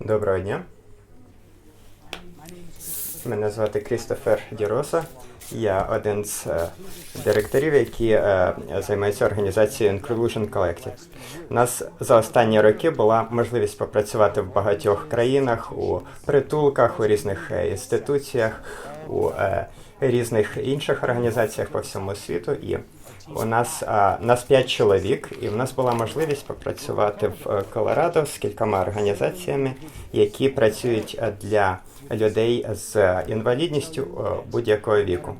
Доброго дня. Мене звати Крістофер Діроса. Я один з е, директорів, які е, займаються організацією Inclusion Collective. У нас за останні роки була можливість попрацювати в багатьох країнах, у притулках, у різних е, інституціях, у е, різних інших організаціях по всьому світу. І у нас а, нас п'ять чоловік, і в нас була можливість попрацювати в е, Колорадо з кількома організаціями, які працюють е, для людей з інвалідністю е, будь-якого віку.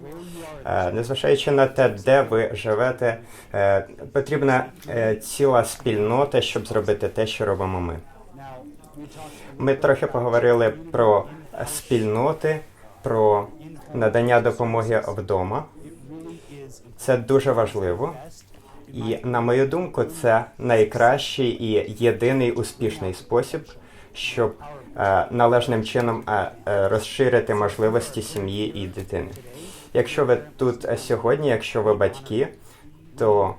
Незважаючи на те, де ви живете, потрібна ціла спільнота, щоб зробити те, що робимо ми. Ми трохи поговорили про спільноти, про надання допомоги вдома. Це дуже важливо. І на мою думку, це найкращий і єдиний успішний спосіб, щоб е, належним чином е, е, розширити можливості сім'ї і дитини. Якщо ви тут е, сьогодні, якщо ви батьки, то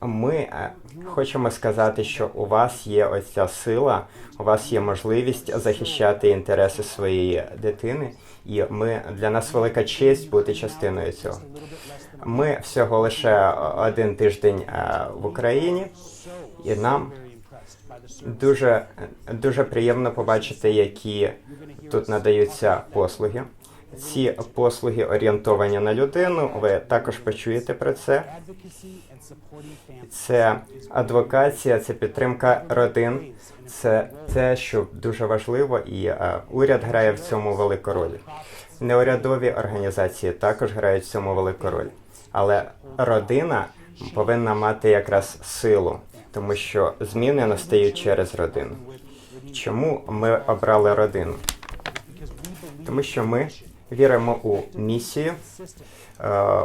ми е, хочемо сказати, що у вас є ось ця сила, у вас є можливість захищати інтереси своєї дитини, і ми для нас велика честь бути частиною цього. Ми всього лише один тиждень е, в Україні, і нам дуже, дуже приємно побачити, які тут надаються послуги. Ці послуги орієнтовані на людину. Ви також почуєте про це. Це адвокація, це підтримка родин. Це те, що дуже важливо, і е, уряд грає в цьому велику роль. Неурядові організації також грають в цьому велику роль. Але родина повинна мати якраз силу, тому що зміни настають через родину. Чому ми обрали родину? Тому що ми віримо у місію, е,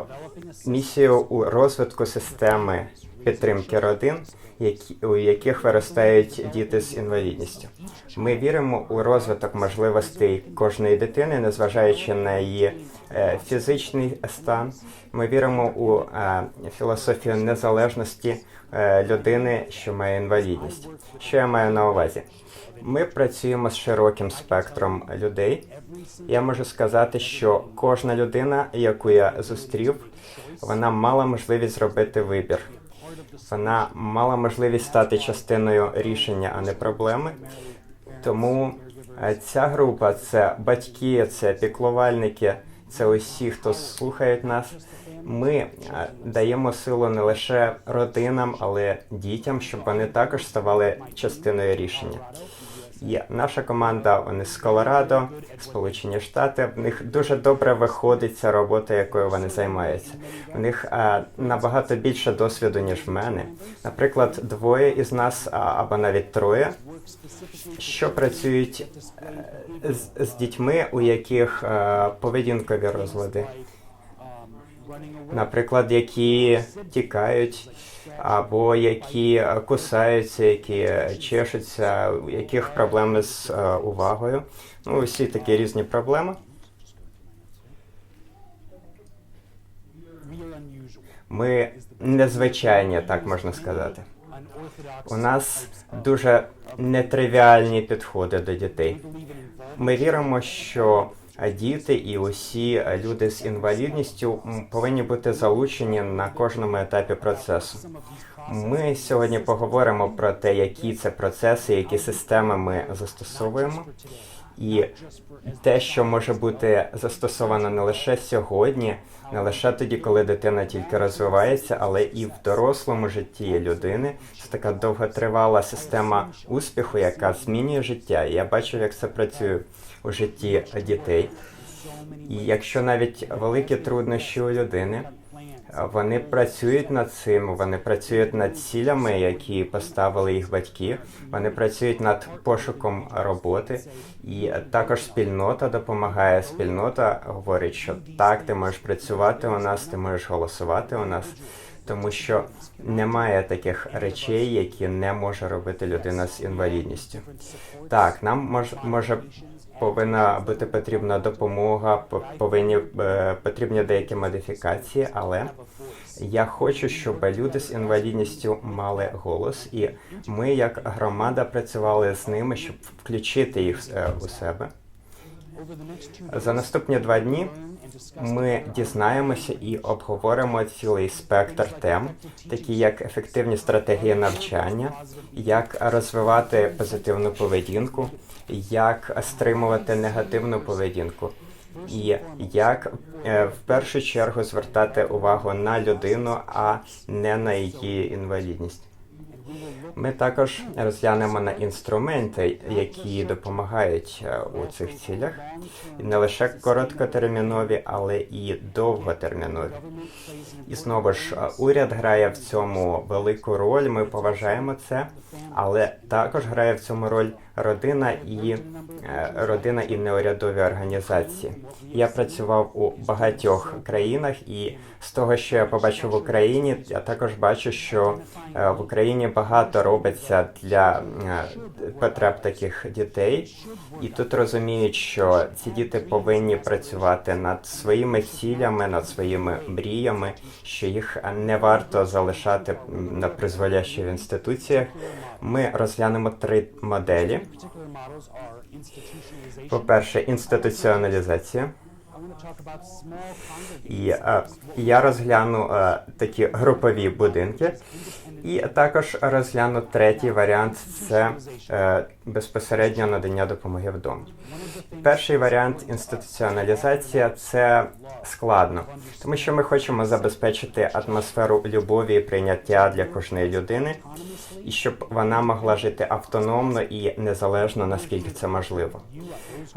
місію у розвитку системи підтримки родин, які, у яких виростають діти з інвалідністю. Ми віримо у розвиток можливостей кожної дитини, незважаючи на її е, фізичний стан. Ми віримо у е, філософію незалежності людини, що має інвалідність. Що я маю на увазі? Ми працюємо з широким спектром людей. Я можу сказати, що кожна людина, яку я зустрів, вона мала можливість зробити вибір. Вона мала можливість стати частиною рішення, а не проблеми. Тому е, ця група це батьки, це піклувальники, це усі, хто слухають нас. Ми е, даємо силу не лише родинам, але дітям, щоб вони також ставали частиною рішення. Є наша команда, вони з Колорадо, Сполучені Штати. В них дуже добре виходить ця робота, якою вони займаються. У них а, набагато більше досвіду, ніж в мене. Наприклад, двоє із нас, а, або навіть троє, що працюють е, з, з дітьми, у яких е, поведінкові розлади. Наприклад, які тікають, або які е, кусаються, які е, чешуться, у яких проблеми з е, увагою. Ну, усі такі різні проблеми. Ми незвичайні, так можна сказати. У нас дуже нетривіальні підходи до дітей. Ми віримо, що діти і усі люди з інвалідністю повинні бути залучені на кожному етапі процесу. Ми сьогодні поговоримо про те, які це процеси, які системи ми застосовуємо, і те, що може бути застосовано не лише сьогодні, не лише тоді, коли дитина тільки розвивається, але і в дорослому житті людини. Це така довготривала система успіху, яка змінює життя. Я бачив, як це працює у житті дітей. І якщо навіть великі труднощі у людини, вони працюють над цим, вони працюють над цілями, які поставили їх батьки. Вони працюють над пошуком роботи, і також спільнота допомагає. Спільнота говорить, що так, ти можеш працювати у нас, ти можеш голосувати у нас. Тому що немає таких речей, які не може робити людина з інвалідністю. Так, нам мож, може повинна бути потрібна допомога, по- повинні е, потрібні деякі модифікації, але Я хочу, щоб люди з інвалідністю мали голос, і ми, як громада, працювали з ними, щоб включити їх е, у себе. За наступні два дні ми дізнаємося і обговоримо цілий спектр тем, такі як ефективні стратегії навчання, як розвивати позитивну поведінку, як стримувати негативну поведінку, і як е, в першу чергу звертати увагу на людину, а не на її інвалідність. Ми також розглянемо на інструменти, які допомагають е, у цих цілях, не лише короткотермінові, але і довготермінові. І знову ж е, уряд грає в цьому велику роль. Ми поважаємо це, але також грає в цьому роль родина і е, родина і неурядові організації. Я працював у багатьох країнах, і з того, що я побачив в Україні, я також бачу, що е, в Україні багато робиться для е, потреб таких дітей, і тут розуміють, що ці діти повинні працювати над своїми цілями, над своїми мріями, що їх не варто залишати на призволяще в інституціях. Ми розглянемо три моделі. По-перше, інституціоналізація. І е, я розгляну е, такі групові будинки, і також розгляну третій варіант це е, безпосередньо надання допомоги вдома. Перший варіант інституціоналізація це складно, тому що ми хочемо забезпечити атмосферу любові і прийняття для кожної людини, і щоб вона могла жити автономно і незалежно наскільки це можливо.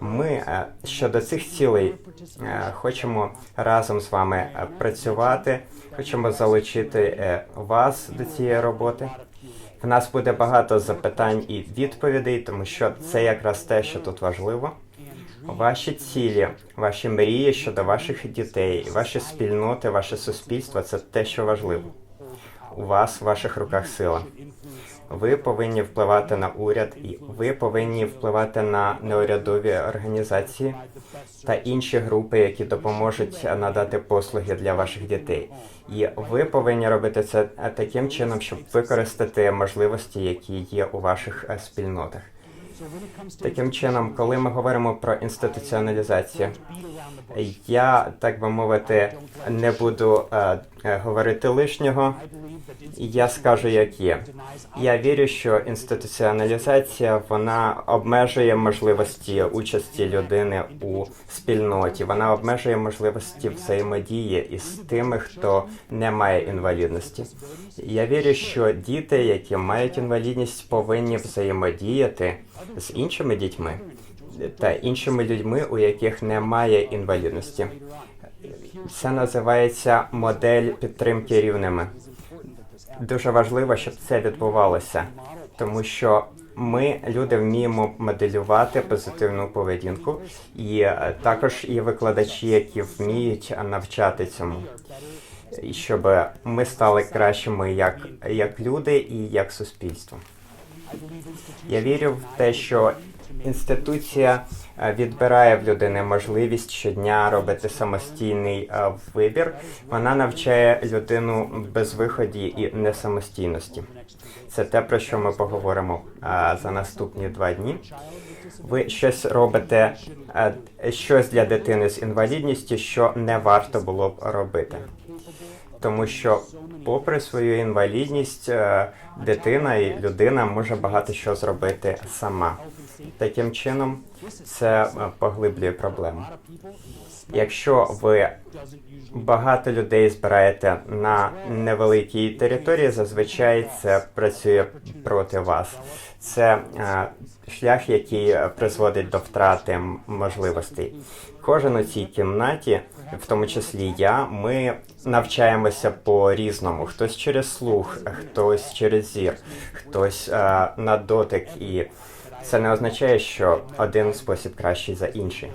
Ми е, щодо цих цілей е, хочемо разом з вами е, працювати, хочемо залучити вас до цієї роботи. В нас буде багато запитань і відповідей, тому що це якраз те, що тут важливо. Ваші цілі, ваші мрії щодо ваших дітей, ваші спільноти, ваше суспільство це те, що важливо. У вас в ваших руках сила. Ви повинні впливати на уряд, і ви повинні впливати на неурядові організації та інші групи, які допоможуть надати послуги для ваших дітей. І ви повинні робити це таким чином, щоб використати можливості, які є у ваших е, спільнотах. Таким чином, коли ми говоримо про інституціоналізацію, я так би мовити не буду е, говорити лишнього. Я скажу, як є. Я вірю, що інституціоналізація вона обмежує можливості участі людини у спільноті. Вона обмежує можливості взаємодії із тими, хто не має інвалідності. Я вірю, що діти, які мають інвалідність, повинні взаємодіяти з іншими дітьми та іншими людьми, у яких немає інвалідності. Це називається модель підтримки рівними. Дуже важливо, щоб це відбувалося, тому що ми, люди, вміємо моделювати позитивну поведінку, і е, також є викладачі, які вміють навчати цьому, щоб ми стали кращими як, як люди і як суспільство. Я вірю в те, що інституція е, відбирає в людини можливість щодня робити самостійний е, вибір. Вона навчає людину безвиході і несамостійності. Це те, про що ми поговоримо е, за наступні два дні. Ви щось робите, щось для дитини з інвалідністю, що не варто було б робити. Тому що, попри свою інвалідність, дитина і людина може багато що зробити сама. Таким чином, це е, поглиблює проблему. Якщо ви багато людей збираєте на невеликій території, зазвичай це працює проти вас. Це е, шлях, який призводить до втрати можливостей. Кожен у цій кімнаті, в тому числі я, ми навчаємося по різному. Хтось через слух, хтось через зір, хтось е, на дотик, і це не означає, що один спосіб кращий за інший.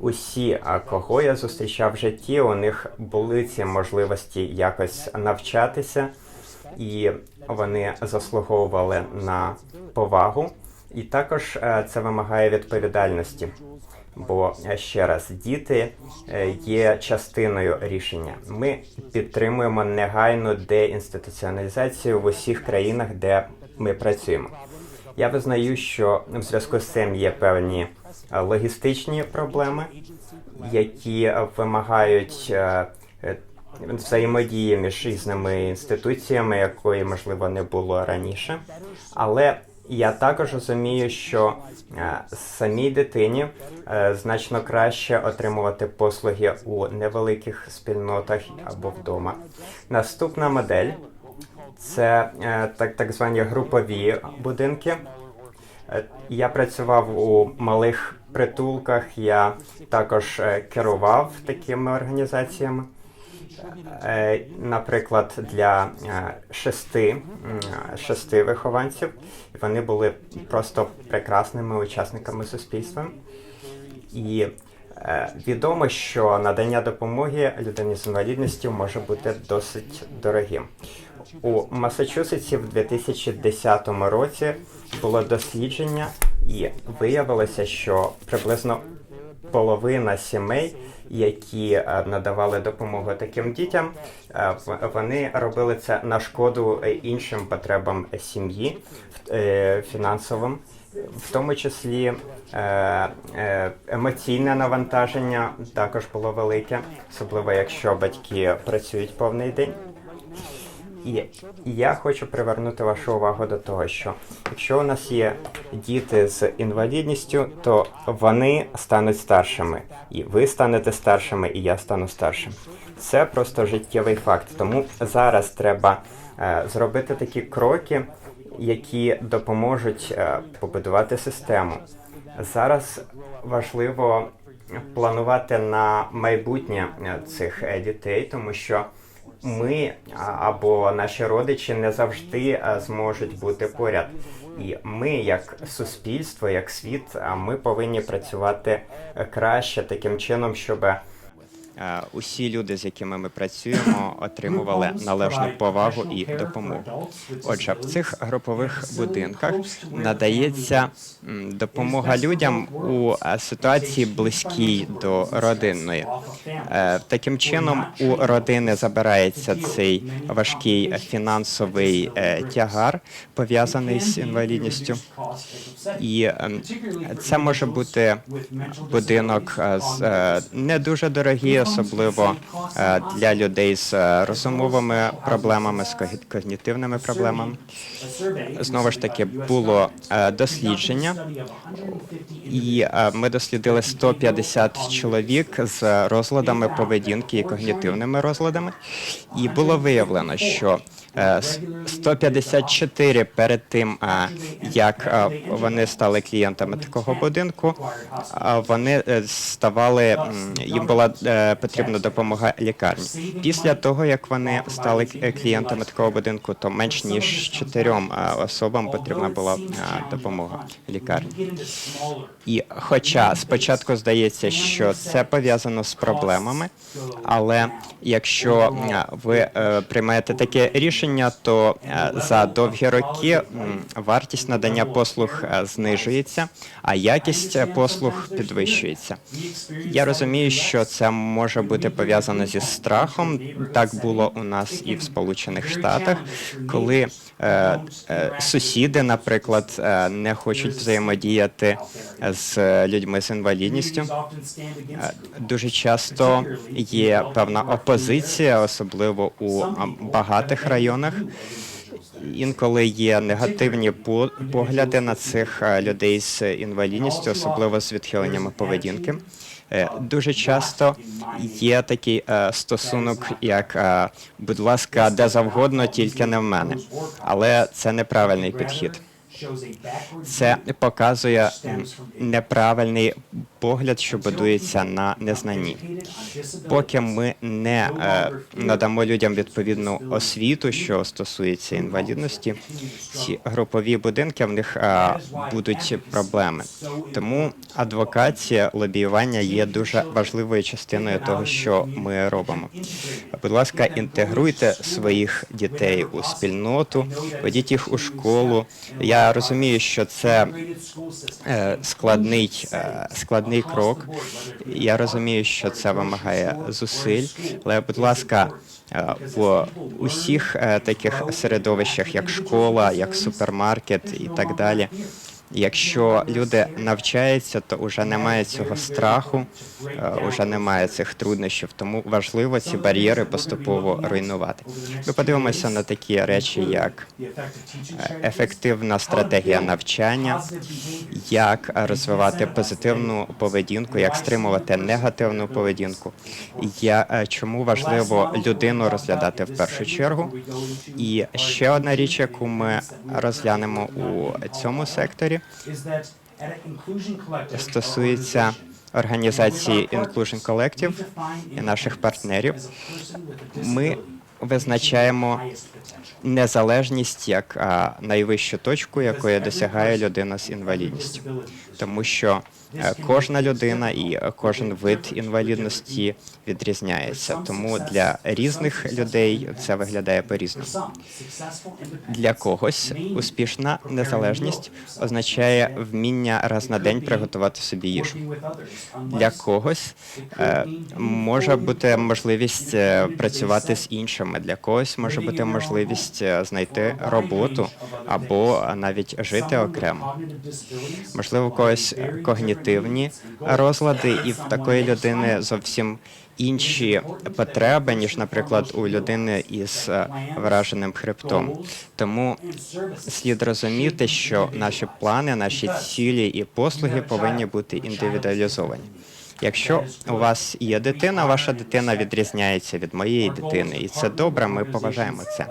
Усі, кого я зустрічав в житті, у них були ці можливості якось навчатися, і вони заслуговували на повагу. І також е, це вимагає відповідальності. Бо е, ще раз, діти е, є частиною рішення. Ми підтримуємо негайну деінституціоналізацію в усіх країнах, де ми працюємо. Я визнаю, що в зв'язку з цим є певні е, логістичні проблеми, які вимагають е, е, взаємодії між різними інституціями, якої можливо не було раніше. Але я також розумію, що самій дитині значно краще отримувати послуги у невеликих спільнотах або вдома. Наступна модель це е, так, так звані групові будинки. Е, Я працював у малих притулках, я також е, керував такими організаціями. Наприклад, для шести, шести вихованців вони були просто прекрасними учасниками суспільства. І відомо, що надання допомоги людині з інвалідністю може бути досить дорогим. У Масачусетсі в 2010 році було дослідження, і виявилося, що приблизно половина сімей, які е, надавали допомогу таким дітям, е, вони робили це на шкоду іншим потребам сім'ї е, фінансовим. В тому числі емоційне навантаження також було велике, особливо якщо батьки працюють повний день. І я хочу привернути вашу увагу до того, що якщо у нас є діти з інвалідністю, то вони стануть старшими, і ви станете старшими, і я стану старшим. Це просто життєвий факт. Тому зараз треба е, зробити такі кроки, які допоможуть е, побудувати систему. Зараз важливо планувати на майбутнє е, цих е, дітей, тому що ми або наші родичі не завжди зможуть бути поряд. І ми, як суспільство, як світ, ми повинні працювати е, краще таким чином, щоб е, усі люди, з якими ми працюємо, отримували належну повагу і допомогу. Отже, в цих групових будинках надається допомога людям у е, ситуації близькій до родинної. Е, Таким чином, у родини забирається цей важкий фінансовий е, тягар, пов'язаний з інвалідністю. І ем, це може бути будинок е, з е, не дуже дорогий, особливо е, для людей з е, розумовими проблемами, з когнітивними проблемами. Знову ж таки, було е, дослідження, і ми дослідили 150 чоловік з розладами поведінки і когнітивними розладами. І було виявлено, що е, с- 154 перед тим, як вони стали клієнтами такого будинку, вони ставали їм була потрібна допомога лікарні. Після того, як вони стали е, клієнтами такого будинку, то менш ніж чотирьом е, особам потрібна була е, допомога лікарні. І хоча спочатку здається, що це пов'язано з проблемами, але якщо ви приймаєте таке рішення, то за довгі роки вартість надання послуг знижується, а якість послуг підвищується. Я розумію, що це може бути пов'язано зі страхом. Так було у нас і в Сполучених Штатах, коли е, е, сусіди, наприклад, е, не хочуть взаємодіяти з людьми з інвалідністю. Е, Дуже часто є певна опозиція, особливо у багатих районах. Інколи є негативні погляди на цих е, людей з інвалідністю, особливо з відхиленнями поведінки. Е, Дуже часто є такий е, стосунок, як е, будь ласка, де завгодно, тільки не в мене. Але це неправильний підхід. Це показує неправильний погляд, що будується на незнанні. Поки ми не е, надамо людям відповідну освіту, що стосується інвалідності, ці групові будинки в них е, будуть проблеми. Тому адвокація, лобіювання є дуже важливою частиною того, що ми робимо. Будь ласка, інтегруйте своїх дітей у спільноту, ведіть їх у школу. Я розумію, що це е, складний, е, складний складний крок. Я розумію, що це вимагає зусиль, але, будь ласка, е, в усіх е, таких середовищах, як школа, як супермаркет і так далі. Якщо люди навчаються, то вже немає цього страху, вже немає цих труднощів. Тому важливо ці бар'єри поступово руйнувати. Ми подивимося на такі речі, як е, ефективна стратегія навчання, як розвивати позитивну поведінку, як стримувати негативну поведінку. Я, е, чому важливо людину розглядати в першу чергу? І ще одна річ, яку ми розглянемо у цьому секторі, стосується організації Inclusion Collective і наших партнерів. Ми визначаємо незалежність як а, найвищу точку, якої досягає людина з інвалідністю, тому що е, кожна людина і е, кожен вид інвалідності відрізняється. Тому для різних людей це виглядає по-різному. Для когось успішна незалежність означає вміння раз на день приготувати собі їжу. Для когось е, може бути можливість працювати з іншими. Для когось може бути можливість знайти роботу або навіть жити окремо. Можливо, когось когнітивні розлади, і в такої людини зовсім інші потреби, ніж, наприклад, у людини із е, враженим хребтом. Тому слід розуміти, що наші плани, наші цілі і послуги повинні бути індивідуалізовані. Якщо у вас є дитина, ваша дитина відрізняється від моєї дитини, і це добре. Ми поважаємо це.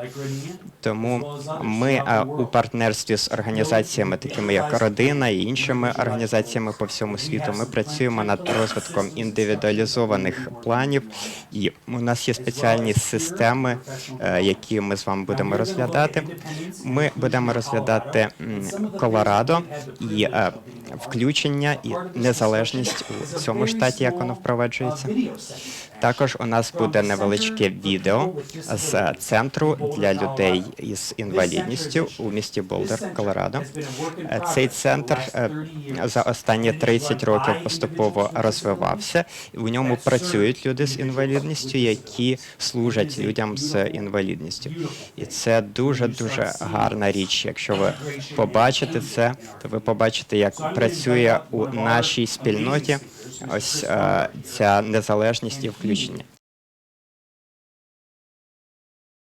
Тому ми е, у партнерстві з організаціями, такими як родина і іншими організаціями по всьому світу, ми працюємо над розвитком індивідуалізованих планів, і у нас є спеціальні системи, е, які ми з вами будемо розглядати. Ми будемо розглядати Колорадо і е, включення і незалежність у цьому штаті, як воно впроваджується. Також у нас буде невеличке відео з центру для людей із інвалідністю у місті Болдер, Колорадо. Е, Цей центр е, за останні 30 років поступово розвивався. У ньому працюють люди з інвалідністю, які служать людям з інвалідністю. І це дуже дуже гарна річ. Якщо ви побачите це, то ви побачите, як працює у нашій спільноті ось е, ця незалежність і включення.